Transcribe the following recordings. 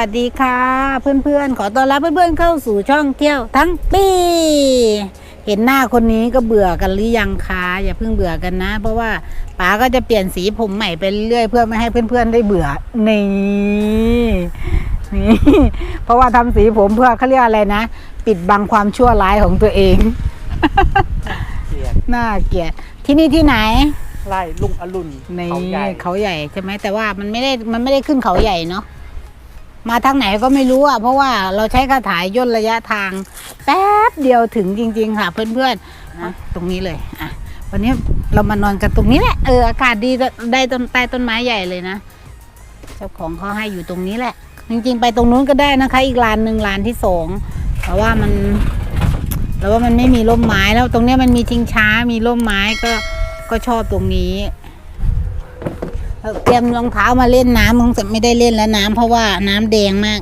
วัสดีค่ะ เพื่อนๆ ขอต้อนรับเพื่อนๆเข้าสู่ช่องเที่ยว ทั้งปี เห็นหน้าคนนี้ก็เบื่อกันหรือยังคะอย่าเพิ่งเบื่อกันนะ เพราะว่าป๋าก็จะเปลี่ยนสีผมใหม่ไปเรื่อยๆเพื่อไม่ให้เพื่อนๆได้เบื่อนี่นี่เพราะว่าทำสีผมเพื่อเขาเรียกอะไรนะ ปิดบังความชั่วร้ายของตัวเองเกียรติน่าเกลียดที่นี่ที่ไหนไล่ลุงอรุณในเขาใหญ่เขาใหญ่ใช่ไหมแต่ว่ามันไม่ได้มันไม่ได้ขึ้นเขาใหญ่เนาะ มาทางไหนก็ไม่รู้อะเพราะว่าเราใช้คาถายย่นระยะทาง แป๊บเดียวถึงจริง ๆ ค่ะ เพื่อนๆนะตรงนี้เลยอะวันนี้เรามานอนกันตรงนี้แหละเอออากาศดีได้ต้นใต้ต้นไม้ใหญ่เลยนะเจ้าของเขาให้อยู่ตรงนี้แหละ จริง ๆ ไปตรงนู้นก็ได้นะคะ อีกลานหนึ่งลานที่สองแต่ว่ามันแต่ว่ามันไม่มีร่มไม้แล้วตรงเนี้ยมันมีชิงช้ามีร่มไม้ก็ก็ชอบตรงนี้ เตรียมรองเท้ามาเล่นน้ำคงจะไม่ได้เล่นแล้วน้ำเพราะว่าน้ำแดงมาก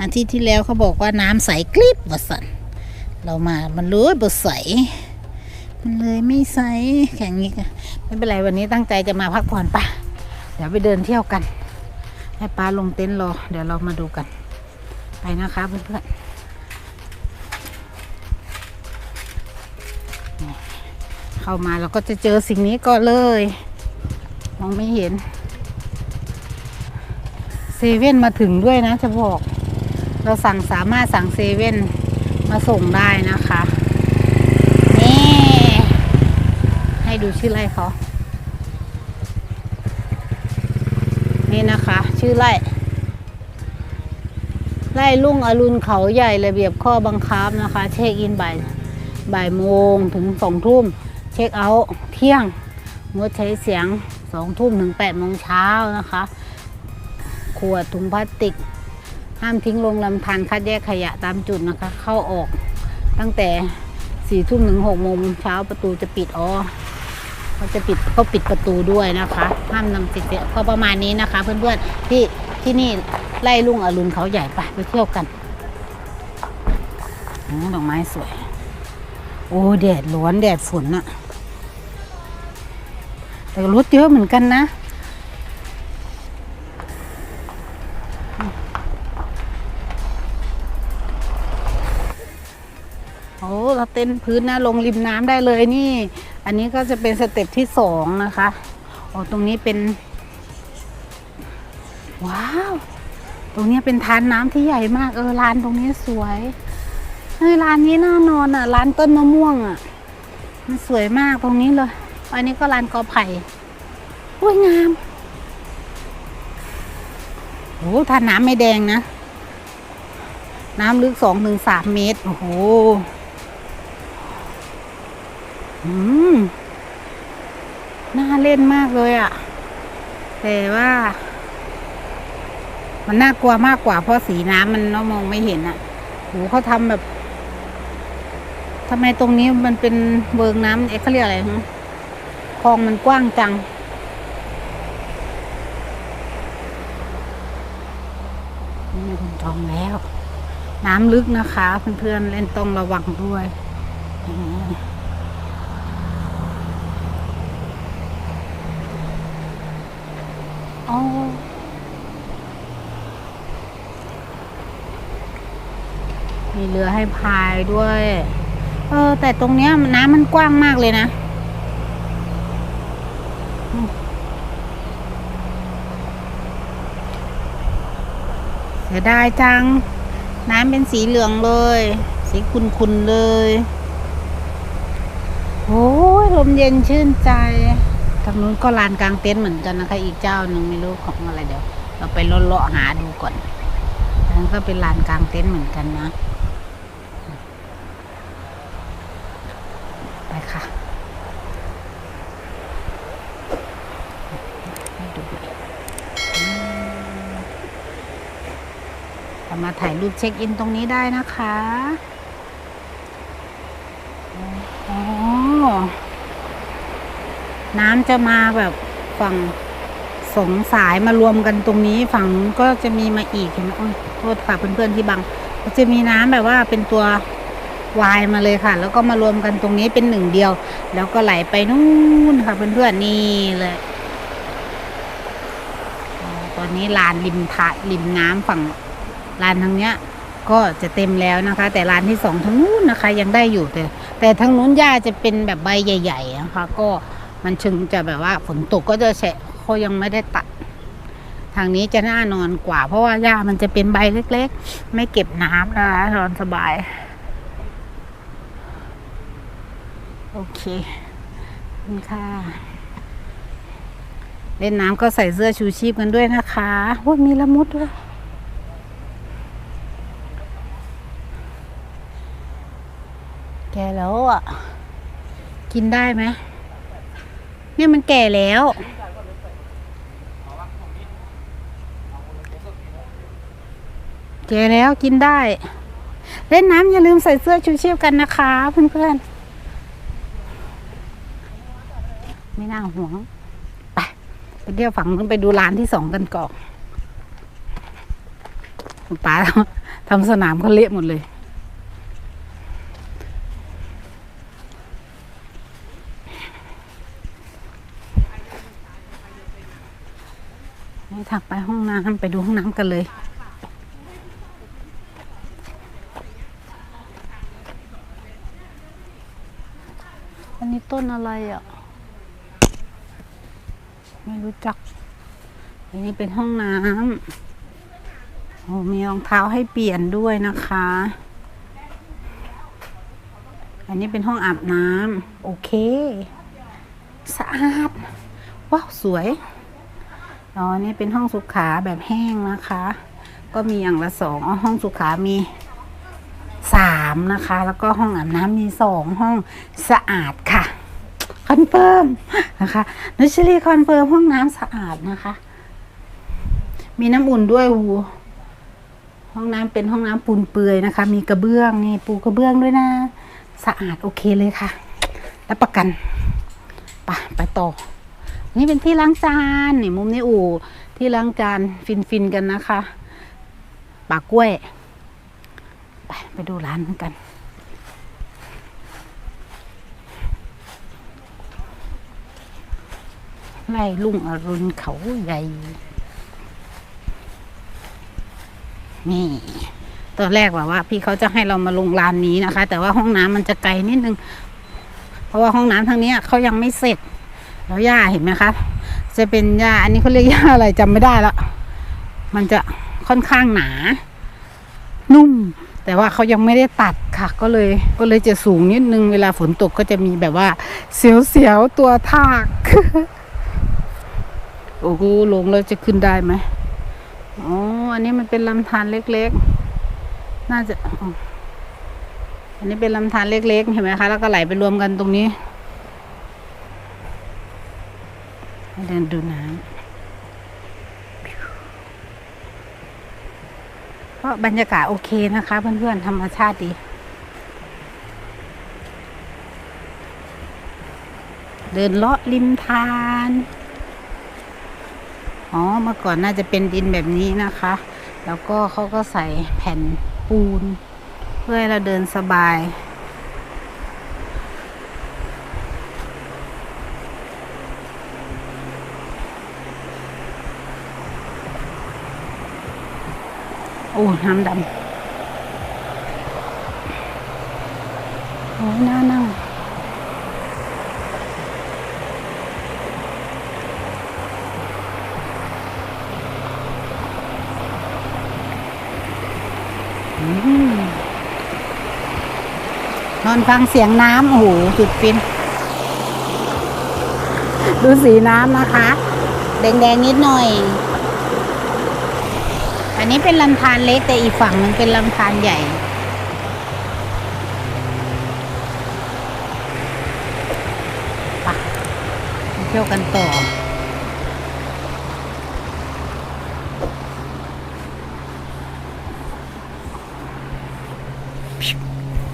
อาทิตย์ที่แล้วเขาบอกว่าน้ำใสกริบวสันเรามามันเลยบ่ใสมันเลยไม่ใสแข่งนี้ก็ไม่เป็นไรวันนี้ตั้งใจจะมาพักผ่อนปะเดี๋ยวไปเดินเที่ยวกันให้ป้าลงเต็นท์รอเดี๋ยวเรามาดูกัน ไปนะคะเพื่อนๆ เข้ามาเราก็จะเจอสิ่งนี้ก็เลยมองไม่เห็นเซเว่นมาถึงด้วยนะจะบอก เราสั่งสามารถสั่งเซเว่นมาส่งได้นะคะ นี่ ให้ดูชื่อไร่เขานี่นะคะ ชื่อไร่ไร่ลุ่งอรุณเขาใหญ่ระเบียบข้อบังคับนะคะ เช็คอินบ่ายบ่ายโมงถึงสองทุ่ม ช็คเอาท์เที่ยงงดใช้เสียงสองทุ่มถึงแปดโมงเช้านะคะ ขวดถุงพลาสติก ห้ามทิ้งลงลำธารคัดแยกขยะตามจุดนะคะ เข้าออกตั้งแต่สี่ทุ่มถึงหกโมงเช้าประตูจะปิดอ๋อเขาจะปิดเขาปิดประตูด้วยนะคะ ห้ามนำติดเสียก็ประมาณนี้นะคะ เพื่อนๆที่ที่นี่ไล่ลุงอรุณเขาใหญ่ไปไปเที่ยวกันอืมดอกไม้สวย โอ้แดดร้อนแดดฝนอะ แต่รถเยอะเหมือนกันนะ โอ้เราเต้นพื้นนะลงริมน้ำได้เลยนี่ อันนี้ก็จะเป็นสเต็ปที่สองนะคะโอ้ตรงนี้เป็น ว้าว ตรงนี้เป็นทานน้ำที่ใหญ่มาก เออลานตรงนี้สวยเฮ้ยร้านนี้น่านอนอะ ร้านต้นมะม่วงอะ มันสวยมากตรงนี้เลย อันนี้ก็ร้านกอไผ่โอ้ยงามโอ้ถ้าน้ำไม่แดงนะ น้ำลึกสองถึงสามเมตร โอ้โหอืมน่าเล่นมากเลยอะ แต่ว่า มันน่ากลัวมากกว่าเพราะสีน้ำมันเรามองไม่เห็นอะโหเขาทำแบบทำไมตรงนี้มันเป็นเบิงน้ำเอ๊ะเขาเรียกอะไรฮะ คลองมันกว้างจัง นี่คุณทองแล้ว น้ำลึกนะคะ เพื่อนๆเล่นต้องระวังด้วยอืมอ๋อมีเรือให้พายด้วย เออ แต่ตรงเนี้ยน้ำมันกว้างมากเลยนะอืมเสียดายจัง น้ำเป็นสีเหลืองเลย สีขุ่นๆเลยโอ้ยลมเย็นชื่นใจทางนู้นก็ลานกลางเต็นท์เหมือนกันนะคะ อีกเจ้าหนึ่งไม่รู้ของอะไรเดี๋ยว เราไปเลาะๆหาดูก่อนอันนั้นก็เป็นลานกลางเต็นท์เหมือนกันนะ ไปค่ะให้ดูอืมเรามา ถ่ายรูปเช็คอินตรงนี้ได้นะคะอ๋อน้ำจะมาแบบฝั่งสงสายมารวมกันตรงนี้ฝั่งก็จะมีมาอีกเห็นไหมโอ้ยโทษค่ะเพื่อนๆที่บังก็จะมีน้ำแบบว่าเป็นตัววายมาเลยค่ะ แล้วก็มารวมกันตรงนี้เป็นหนึ่งเดียว แล้วก็ไหลไปนู่นค่ะเพื่อนๆนี่เลยตอนอนนี้ลานริมทะริมน้ำฝั่ง ลานทางเนี้ยก็จะเต็มแล้วนะคะ แต่ลานที่สองทางนู้นนะคะ ยังได้อยู่แต่ แต่ทางนู้นหญ้าจะเป็นแบบใบใหญ่ ๆ นะคะ ก็มันชึงจะแบบว่าฝนตกก็จะแฉะเขายังไม่ได้ตัด ทางนี้จะน่านอนกว่า เพราะว่าหญ้ามันจะเป็นใบเล็ก ๆ ไม่เก็บน้ำนะคะนอนสบาย โอเคขอบคุณค่ะเล่นน้ำก็ใส่เสื้อชูชีพกันด้วยนะคะว่ามีละมุดด้วย แก่แล้วอะ กินได้ไหมเนี่ยมันแก่แล้ว แก่แล้วกินได้ เล่นน้ำอย่าลืมใส่เสื้อชูชีพกันนะคะเพื่อนๆ ไม่น่าห่วง ไป ไปเที่ยวฝั่งนู้นไปดูร้านที่สองกันก่อนป๋าทำสนามเขาเละหมดเลย ให้ถักไปห้องน้ำไปดูห้องน้ำกันเลยอันนี้ต้นอะไรอะ ไม่รู้จัก อันนี้เป็นห้องน้ำโอ้มีรองเท้าให้เปลี่ยนด้วยนะคะ อันนี้เป็นห้องอาบน้ำโอเค สะอาด ว้าว สวย อ๋อนี่เป็นห้องสุขาแบบแห้งนะคะ ก็มีอย่างละสองอ๋อห้องสุขามีสามนะคะ แล้วก็ห้องอาบน้ำมีสองห้องสะอาดค่ะคอนเฟิร์มนะคะนัชลีคอนเฟิร์มห้องน้ำสะอาดนะคะ มีน้ำอุ่นด้วยหูห้องน้ำเป็นห้องน้ำปูนเปื่อยนะคะ มีกระเบื้องนี่ปูกระเบื้องด้วยนะ สะอาดโอเคเลยค่ะ รับประกันไปไปต่อ นี่เป็นที่ล้างจานนี่มุมนี้อู่ที่ล้างจานฟินฟินๆกันนะคะปากกล้วย ไปไปดูร้านกันไล่ลุงอรุณเขาใหญ่ นี่ ตอนแรกว่าว่า พี่เขาจะให้เรามาลงร้านนี้นะคะ แต่ว่าห้องน้ำมันจะไกลนิดนึง เพราะว่าห้องน้ำทางเนี้ยเขายังไม่เสร็จ แล้วหญ้าเห็นไหมคะจะเป็นหญ้าอันนี้เขาเรียกหญ้าอะไรจำไม่ได้แล้วมันจะค่อนข้างหนา นุ่ม แต่ว่าเขายังไม่ได้ตัดค่ะ ก็เลยก็เลยจะสูงนิดนึงเวลาฝนตกก็จะมีแบบว่า เสียวๆตัวทาก โอ้โหลงแล้วจะขึ้นได้ไหมอ๋ออันนี้มันเป็นลำธารเล็กๆ น่าจะอันนี้เป็นลำธารเล็กๆ เห็นไหมคะ แล้วก็ไหลไปรวมกันตรงนี้ ให้ เดินดูน้ำก็บรรยากาศโอเคนะคะ เพื่อนๆธรรมชาติดี เดินเลาะริมทานอ๋อเมื่อก่อนน่าจะเป็นดินแบบนี้นะคะ แล้วก็เขาก็ใส่แผ่นปูน เพื่อให้เราเดินสบาย น้ำดำโอ้ยน่านั่งอืมนอนฟังเสียงน้ำโอ้โหสุดฟิน ดูสีน้ำนะคะ แดงๆนิดหน่อย อันนี้เป็นลำธารเล็กแต่อีกฝั่งหนึงเป็นลำธารใหญ่ไปเที่ยวกันต่อ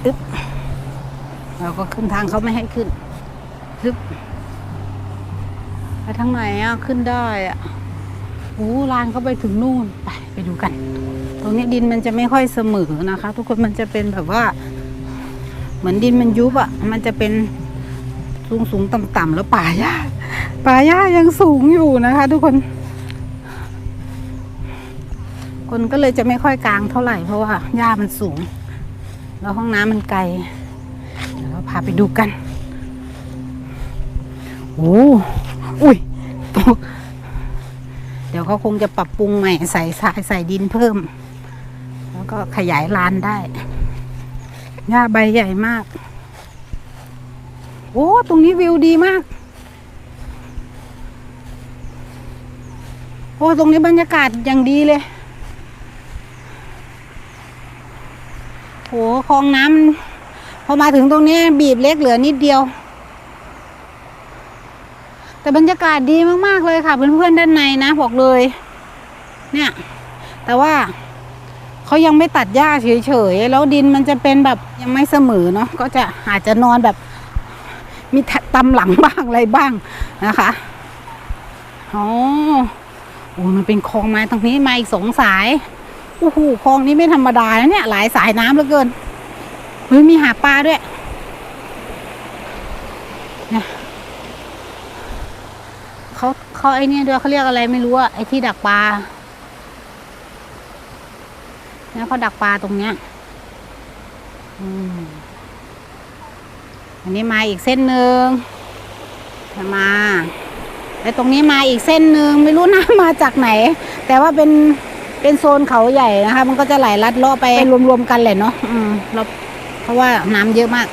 อึ๊บ เราก็ขึ้นทางเขาไม่ให้ขึ้นฮึบไปทางไหนอะ ขึ้นได้อะ โอ้ลานเขาไปถึงนู่นไปไปดูกัน ตรงนี้ดินมันจะไม่ค่อยเสมอนะคะ ทุกคนมันจะเป็นแบบว่า เหมือนดินมันยุบอะ มันจะเป็นสูงสูงต่ำต่ำแล้วป่าหญ้าป่าหญ้ายังสูงอยู่นะคะ ทุกคน คนก็เลยจะไม่ค่อยกลางเท่าไหร่เพราะว่าหญ้ามันสูง แล้วห้องน้ำมันไกลเดี๋ยวเราพาไปดูกันโอ้อุ้ยตก เดี๋ยวเขาคงจะปรับปรุงใหม่ใส่ทรายใส่ดินเพิ่ม แล้วก็ขยายลานได้หญ้าใบใหญ่มาก โอ้ ตรงนี้วิวดีมาก โอ้ ตรงนี้บรรยากาศอย่างดีเลยโหคลองน้ำพอมาถึงตรงนี้บีบเล็กเหลือนิดเดียว แต่บรรยากาศดีมากๆเลยค่ะเพื่อนๆด้านในนะบอกเลย เนี่ย แต่ว่าเขายังไม่ตัดหญ้าเฉยๆแล้วดินมันจะเป็นแบบยังไม่เสมอเนาะก็จะอาจจะนอนแบบ มีตำหลังบ้างอะไรบ้างนะคะอ๋อโอ้มันเป็นคลองม้ตรงนี้มาอีกสองสายโอ้โหคลองนี้ไม่ธรรมดานะเนี่ย หลายสายน้ำเหลือเกินเฮ้ยมีหาปลาด้วย เขาไอเนี่ด้วยเขาเรียกอะไรไม่รู้อะไอที่ดักปลาเนี่ยเขาดักปลาตรงเนี้ยอันนี้มาอีกเส้นหนึ่งมาแต่ตรงนี้มาอีกเส้นหนึ่งไม่รู้นะมาจากไหน แต่ว่าเป็นเป็นโซนเขาใหญ่นะคะ มันก็จะไหลลัดเลาะไปรวมๆกันแหละเนาะอืมเราเพราะว่าน้ำเยอะมาก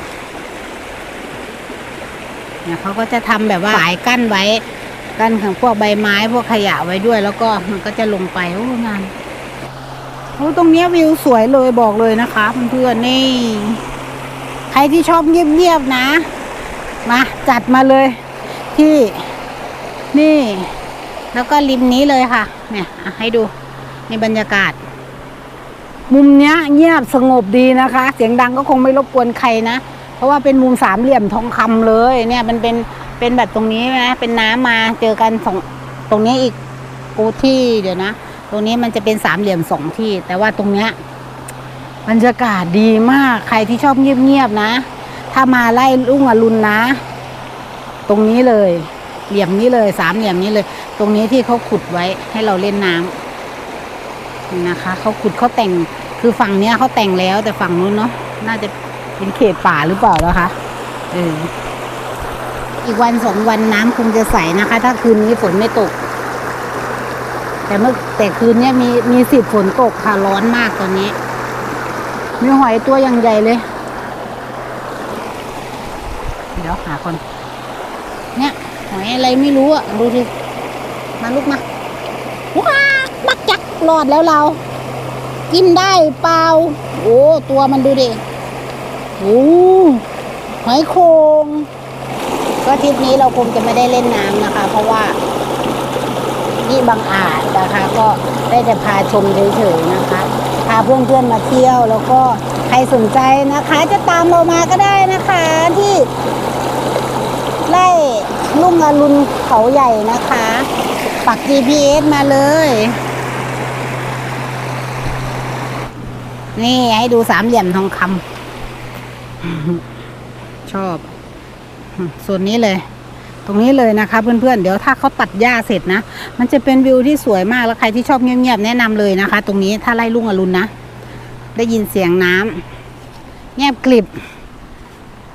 เนี่ยเขาก็จะทำแบบว่าฝายกั้นไว้ กั้นของพวกใบไม้พวกขยะไว้ด้วย แล้วก็มันก็จะลงไปโอ้งานโอ้ตรงเนี้ยวิวสวยเลยบอกเลยนะคะเพื่อนๆนี่ ใครที่ชอบเงียบๆนะมาจัดมาเลยที่นี่ แล้วก็ริมนี้เลยค่ะ เนี่ยให้ดูนี่บรรยากาศ มุมเนี้ยเงียบสงบดีนะคะ เสียงดังก็คงไม่รบกวนใครนะ เพราะว่าเป็นมุมสามเหลี่ยมทองคำเลย เนี่ยมันเป็น เป็นแบบตรงนี้นะ เป็นน้ำมาเจอกันสองตรงนี้อีกกูที่เดี๋ยวนะ ตรงนี้มันจะเป็นสามเหลี่ยมสองที่ แต่ว่าตรงเนี้ยบรรยากาศดีมาก ใครที่ชอบเงียบๆนะ ถ้ามาไล่ลุ่งอรุณนะ ตรงนี้เลย เหลี่ยมนี้เลยสามเหลี่ยมนี้เลย ตรงนี้ที่เขาขุดไว้ให้เราเล่นน้ำนี่นะคะเขาขุดเขาแต่งคือฝั่งเนี้ยเขาแต่งแล้วแต่ฝั่งนู้นเนาะน่าจะเป็นเขตป่าหรือเปล่าแล้วคะเออ อีกวันสองวันน้ำคงจะใสนะคะ ถ้าคืนนี้ฝนไม่ตก แต่เมื่อแต่คืนเนี้ยมีมีสิทธิ์ฝนตกค่ะร้อนมากตอนนี้ มีหอยตัวอย่างใหญ่เลย เดี๋ยวหาคน เนี่ยหอยอะไรไม่รู้อะ ดูดิมาลูกมาว้าบักจักรอดแล้วเรา กินได้เปล่า โอ้ ตัวมันดูดิโอ้หอยโคง ก็ทริปนี้เราคงจะไม่ได้เล่นน้ำนะคะ เพราะว่าที่บางอาจนะคะ ก็ได้แต่พาชมเฉยๆนะคะ พาเพื่อนๆมาเที่ยวแล้วก็ใครสนใจนะคะ จะตามเรามาก็ได้นะคะที่ไล่ลุ่งอรุณเขาใหญ่นะคะปัก GPS มาเลย นี่ให้ดูสามเหลี่ยมทองคำชอบ ส่วนนี้เลย ตรงนี้เลยนะคะเพื่อนๆเดี๋ยวถ้าเขาตัดหญ้าเสร็จนะ มันจะเป็นวิวที่สวยมากแล้วใครที่ชอบเงียบๆแนะนำเลยนะคะ ตรงนี้ถ้าไล่ลุ่งอรุณนะ ได้ยินเสียงน้ำเงียบกลิบ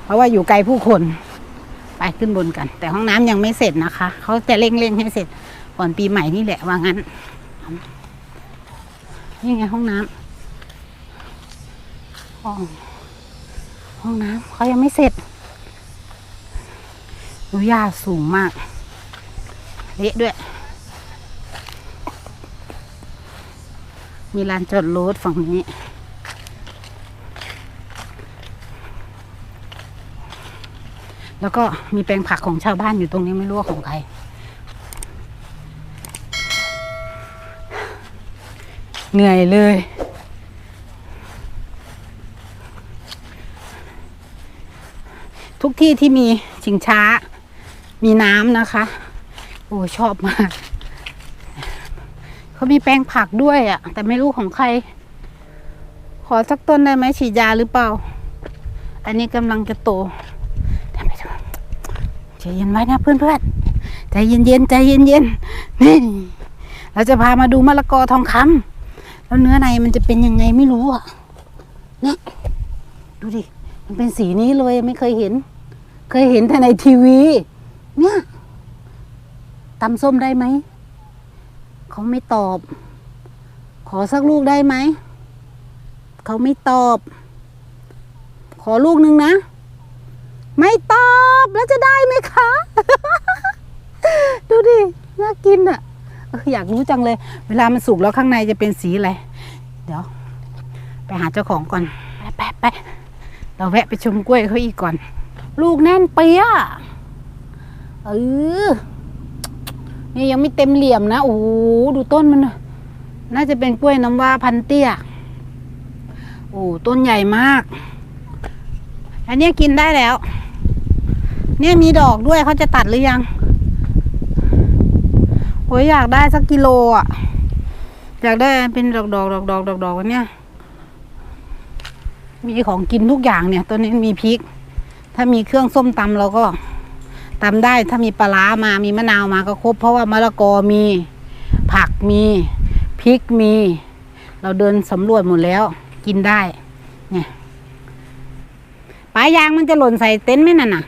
เพราะว่าอยู่ไกลผู้คนไปขึ้นบนกัน แต่ห้องน้ำยังไม่เสร็จนะคะ เขาจะเร่งๆให้เสร็จก่อนปีใหม่นี่แหละว่างั้นนี่ไงห้องน้ำห้องห้องน้ำเขายังไม่เสร็จ หญ้าสูงมาก เละด้วย มีลานจอดรถฝั่งนี้ แล้วก็มีแปลงผักของชาวบ้านอยู่ตรงนี้ไม่รู้ว่าของใคร เหนื่อยเลยทุกที่ที่มีชิงช้า มีน้ำนะคะ โอ้ชอบมาก เขามีแปลงผักด้วยอะ่ะ แต่ไม่รู้ของใคร ขอสักต้นได้ไหมฉีดยาหรือเปล่า อันนี้กำลังจะโตเดี๋ยวไปดูใจเย็นไว้นะเพื่อนๆใจเย็นๆใจเย็นๆนี่เราจะพามาดูมะละกอทองคำแล้วเนื้อในมันจะเป็นยังไงไม่รู้อะนี่ดูดิ มันเป็นสีนี้เลยไม่เคยเห็น เคยเห็นแต่ในทีวี เนี่ยตำส้มได้ไหม เขาไม่ตอบ ขอสักลูกได้ไหม เขาไม่ตอบ ขอลูกหนึ่งนะ ไม่ตอบแล้วจะได้ไหมคะ ดูดิ น่ากินอะอออยากรู้จังเลย เวลามันสุกแล้วข้างในจะเป็นสีอะไร เดี๋ยว ไปหาเจ้าของก่อน ไปไปไปเราแวะไปชมกล้วยเขาอีกก่อน ลูกแน่นเปียะ เออนี่ยังไม่เต็มเหลี่ยมนะ โอ้โหดูต้นมัน น่าจะเป็นกล้วยน้ำว้าพันเตี้ย โอ้ต้นใหญ่มาก อันนี้กินได้แล้ว เนี่ยมีดอกด้วยเขาจะตัดหรือยัง โอ้ยอยากได้สักกิโลอะ อยากได้เป็นดอกดอกดอกดอกดอกดอกเนี่ย มีของกินทุกอย่างเนี่ย ตัวนี้มีพริก ถ้ามีเครื่องส้มตำเราก็ ตำได้ถ้ามีปลาร้ามามีมะนาวมาก็ครบ เพราะว่ามะละกอมีผักมีพริกมี เราเดินสำรวจหมดแล้ว กินได้เนี่ยปลายางมันจะหล่นใส่เต็นท์ไหมนั่นน่ะ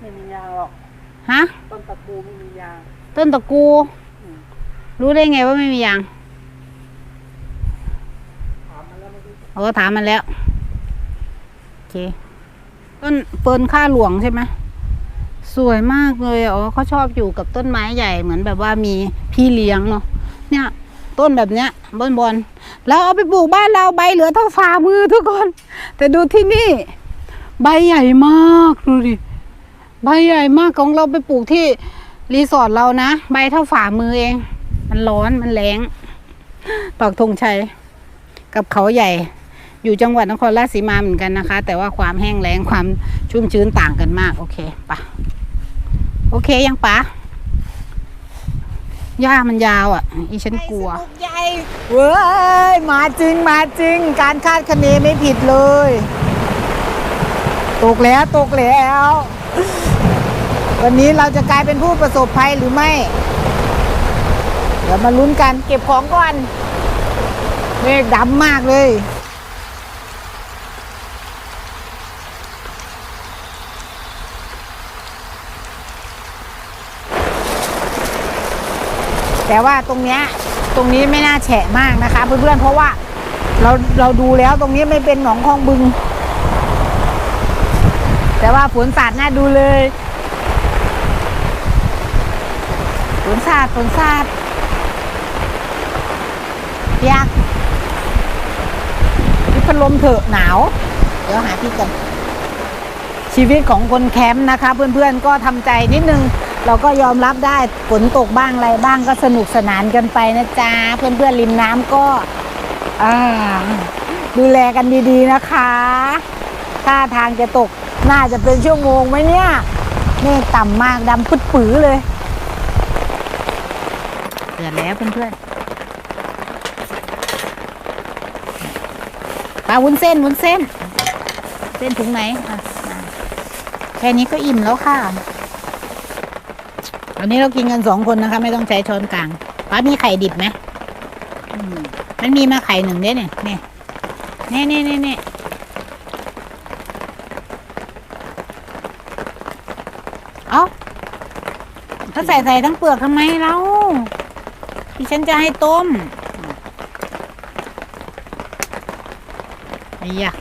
ไม่มียางหรอกฮะต้นตะปูไม่มียาง ต้นตะกู รู้ได้ไงว่าไม่มียางถามมันแล้วไม่รู้เขาก็ถามมันแล้ว โอเค ต้นเฟิร์นข้าหลวงใช่ไหม สวยมากเลยอ๋อเขาชอบอยู่กับต้นไม้ใหญ่เหมือนแบบว่ามีพี่เลี้ยงเนาะเนี่ยต้นแบบเนี้ยบอนบอนแล้วเอาไปปลูกบ้านเราใบเหลือเท่าฝ่ามือทุกคน แต่ดูที่นี่ ใบใหญ่มากดูดิใบใหญ่มากของเราไปปลูกที่รีสอร์ทเรานะ ใบเท่าฝ่ามือเอง มันร้อนมันแรงปักธงชัยกับเขาใหญ่ อยู่จังหวัดนครราชสีมาเหมือนกันนะคะ แต่ว่าความแห้งแล้งความชุ่มชื้นต่างกันมาก โอเคปะ โอเคยังปะหญ้ามันยาวอะ อีฉันกลัว ใหญ่เว้ยมาจริงมาจริง การคาดคะเนไม่ผิดเลย ตกแล้วตกแล้ว วันนี้เราจะกลายเป็นผู้ประสบภัยหรือไม่ เดี๋ยวมาลุ้นกันเก็บของก่อนเมฆดำมากเลย แต่ว่าตรงเนี้ยตรงนี้ไม่น่าแฉะมากนะคะ เพื่อนๆเพราะว่าเราเราดูแล้วตรงนี้ไม่เป็นหนองคลองบึง แต่ว่าฝนสาดน่าดูเลยฝนสาดฝนสาดเปียกพี่พัดลมเถอะหนาว เดี๋ยวหาพี่กัน ชีวิตของคนแคมป์นะคะ เพื่อนๆก็ทำใจนิดนึง เราก็ยอมรับได้ฝนตกบ้างอะไรบ้างก็สนุกสนานกันไปนะจ๊ะเพื่อนๆริมน้ำก็ดูแลกันดีๆนะคะท่าทางจะตกน่าจะเป็นชั่วโมงไหมเนี่ยเมฆต่ำมากดำปึ๊ดปื้อเลยเดือดแล้วเพื่อนๆปลาวุ้นเส้นวุ้นเส้น เส้นถึงไหนอะมแค่นี้ก็อิ่มแล้วค่ะ วันนี้เรากินกันสองคนนะคะ ไม่ต้องใช้ช้อนกลางป้ามีไข่ดิบไหมมันมีมาไข่หนึ่งเด้เนี่ยเนี่ยเนี่ยเนี่ยเนี่ยเนี่ยเอาถ้าใส่ใส่ทั้งเปลือกทำไมเราที่ฉันจะให้ต้มไอ้ยะ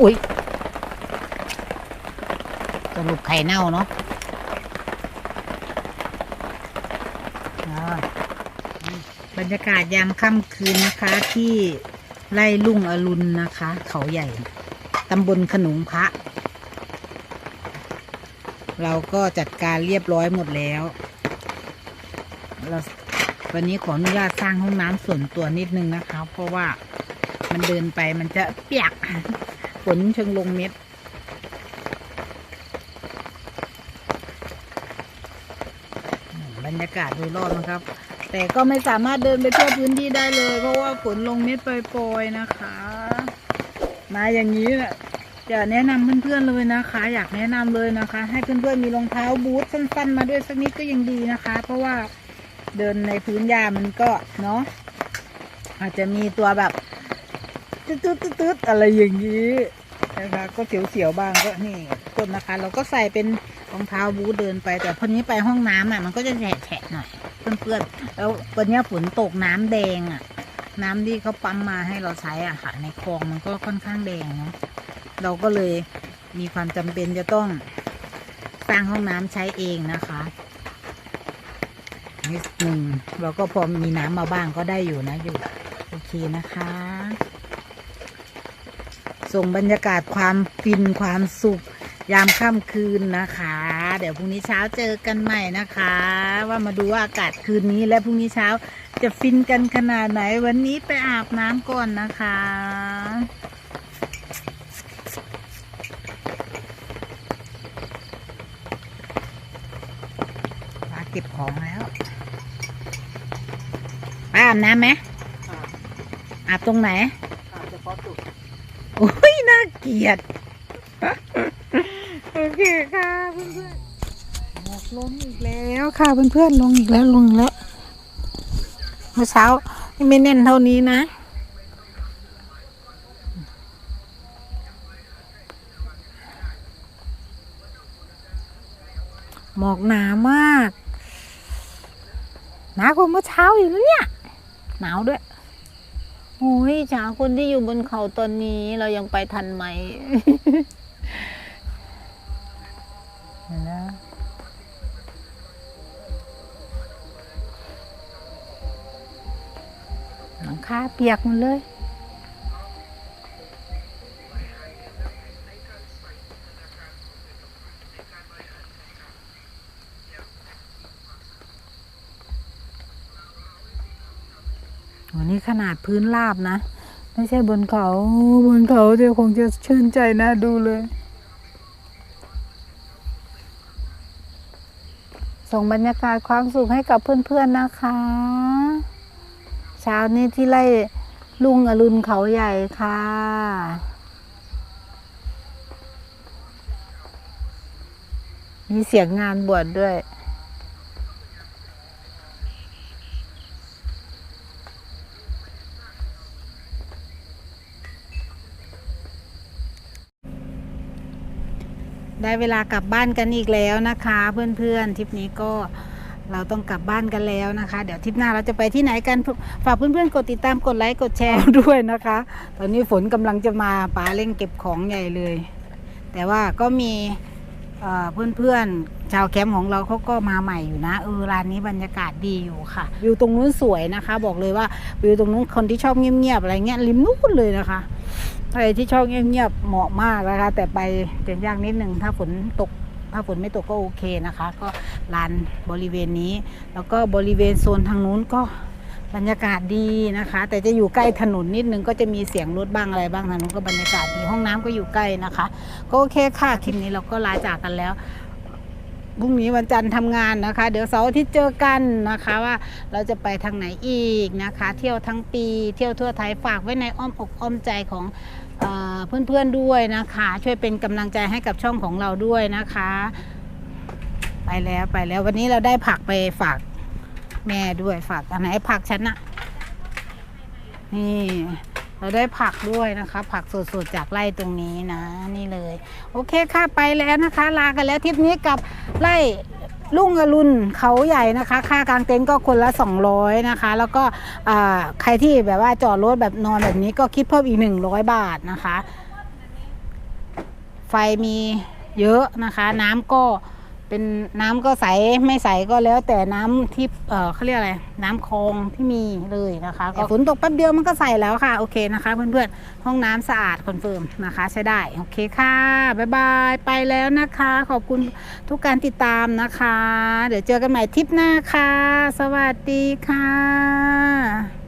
อุ้ยสรุปไข่เน่าเนาะอ่า บรรยากาศยามค่ำคืนนะคะ ที่ไร่ลุ่งอรุณนะคะ เขาใหญ่ตำบลขนุงพระ เราก็จัดการเรียบร้อยหมดแล้วเราวันนี้ขออนุญาตสร้างห้องน้ำส่วนตัวนิดนึงนะคะ เพราะว่ามันเดินไปมันจะเปียกฝนเชิงลงเม็ด รยากาศโดยรอบนะครับ แต่ก็ไม่สามารถเดินไปทั่วพื้นที่ได้เลย เพราะว่าฝนลงเม็ดปล่อยๆนะคะ มาอย่างนี้แหละจะแนะนำเพื่อนๆเลยนะคะ อยากแนะนำเลยนะคะ ให้เพื่อนๆมีรองเท้าบูทสั้น ๆ มาด้วยสักนิดก็ยังดีนะคะ เพราะว่าเดินในพื้นหญ้ามันก็เนาะอาจจะมีตัวแบบตึ๊ดตึ๊ดตึ๊ดตึ๊ดอะไรอย่างนี้นะคะก็เสียวๆบ้างก็นี่คนนะคะ เราก็ใส่เป็น รองเท้าบูทเดินไป แต่พอนี้ไปห้องน้ำอะ มันก็จะแฉะหน่อยเพื่อนๆแล้ววันนี้ฝนตกน้ำแดงอะ น้ำที่เขาปั๊มมาให้เราใช้อะค่ะในคลองมันก็ค่อนข้างแดงเนาะเราก็เลยมีความจำเป็นจะต้องสร้างห้องน้ำใช้เองนะคะนิดหนึ่งเราก็พอมีน้ำมาบ้างก็ได้อยู่นะอยู่โอเคนะคะส่งบรรยากาศความฟินความสุข ยามค่ำคืนนะคะ เดี๋ยวพรุ่งนี้เช้าเจอกันใหม่นะคะ ว่ามาดูว่าอากาศคืนนี้และพรุ่งนี้เช้าจะฟินกันขนาดไหน วันนี้ไปอาบน้ำก่อนนะคะมาเก็บของแล้วไปอาบน้ำไหมอาบอาบตรงไหนอาบเฉพาะจุดโอ้ยน่าเกลียดโอเคค่ะเพื่อนๆหมอก ลงอีกแล้วค่ะเพื่อนๆลงอีกแล้วลงอีกแล้วเมื่อเช้าไม่แน่นเท่านี้นะ หมอกหนามากหนากว่าเมื่อเช้าอยู่แล้วเนี่ยหนาวด้วยโอ้ยจ๋าคนที่อยู่บนเขาตอนนี้เรายังไปทันไหม หลังคาเปียกหมดเลย วันนี้ขนาดพื้นราบนะ ไม่ใช่บนเขา บนเขาเดี๋ยวคงจะชื่นใจนะดูเลยส่งบรรยากาศความสุขให้กับเพื่อนๆนะคะ เช้านี้ที่ไล่ลุงอรุณเขาใหญ่ค่ะ มีเสียงงานบวชดด้วยได้เวลากลับบ้านกันอีกแล้วนะคะ เพื่อนๆทริปนี้ก็ เราต้องกลับบ้านกันแล้วนะคะ เดี๋ยวทริปหน้าเราจะไปที่ไหนกันฝากเพื่อนๆกดติดตามกดไลค์กดแชร์ด้วยนะคะ ตอนนี้ฝนกำลังจะมาป๋าเร่งเก็บของใหญ่เลย แต่ว่าก็มีเพื่อนๆชาวแคมป์ของเราเขาก็มาใหม่อยู่นะเออร้านนี้บรรยากาศดีอยู่ค่ะ วิวตรงนู้นสวยนะคะ บอกเลยว่าวิวตรงนู้นคนที่ชอบเงียบๆอะไรเงี้ยริมนู้นเลยนะคะใครที่ชอบเงียบๆเหมาะมากนะคะ แต่ไปเดินยากนิดนึงถ้าฝนตก ถ้าฝนไม่ตกก็โอเคนะคะ ก็ลานบริเวณนี้ แล้วก็บริเวณโซนทางนู้นก็บรรยากาศดีนะคะ แต่จะอยู่ใกล้ถนนนิดนึงก็จะมีเสียงรถบ้างอะไรบ้างทางนู้นก็บรรยากาศดีห้องน้ำก็อยู่ใกล้นะคะ ก็โอเคค่ะคลิปนี้เราก็ลาจากกันแล้วพรุ่งนี้วันจันทร์ทำงานนะคะ เดี๋ยวเสาร์อาทิตย์เจอกันนะคะว่าเราจะไปทางไหนอีกนะคะ เที่ยวทั้งปี เที่ยวทั่วไทยฝากไว้ในอ้อมอกอ้อมใจของ เพื่อนๆด้วยนะคะ ช่วยเป็นกำลังใจให้กับช่องของเราด้วยนะคะ ไปแล้วไปแล้ววันนี้เราได้ผักไปฝากแม่ด้วยฝากอันไหนผักฉันนะนี่เราได้ผักด้วยนะคะ ผักสดๆจากไร่ตรงนี้นะ นี่เลย โอเคค่ะไปแล้วนะคะ ลากันแล้วทริปนี้กับไร่ ลุงอรุณเขาใหญ่นะคะ ค่ากลางเต็นท์ก็คนละ 200 นะคะ แล้วก็ใครที่แบบว่าจอดรถแบบนอนแบบนี้ก็คิดเพิ่มอีก 100 บาทนะคะ ไฟมีเยอะนะคะ น้ำก็ เป็นน้ำก็ใสไม่ใสก็แล้ว แต่น้ำที่เออเขาเรียกอะไรน้ำคลองที่มีเลยนะคะก็ฝนตกแป๊บเดียวมันก็ใสแล้วค่ะโอเคนะคะ เพื่อนๆห้องน้ำสะอาดคอนเฟิร์มนะคะ ใช้ได้โอเคค่ะบ๊ายบายไปแล้วนะคะ ขอบคุณทุกการติดตามนะคะ เดี๋ยวเจอกันใหม่ทริปหน้าค่ะ สวัสดีค่ะ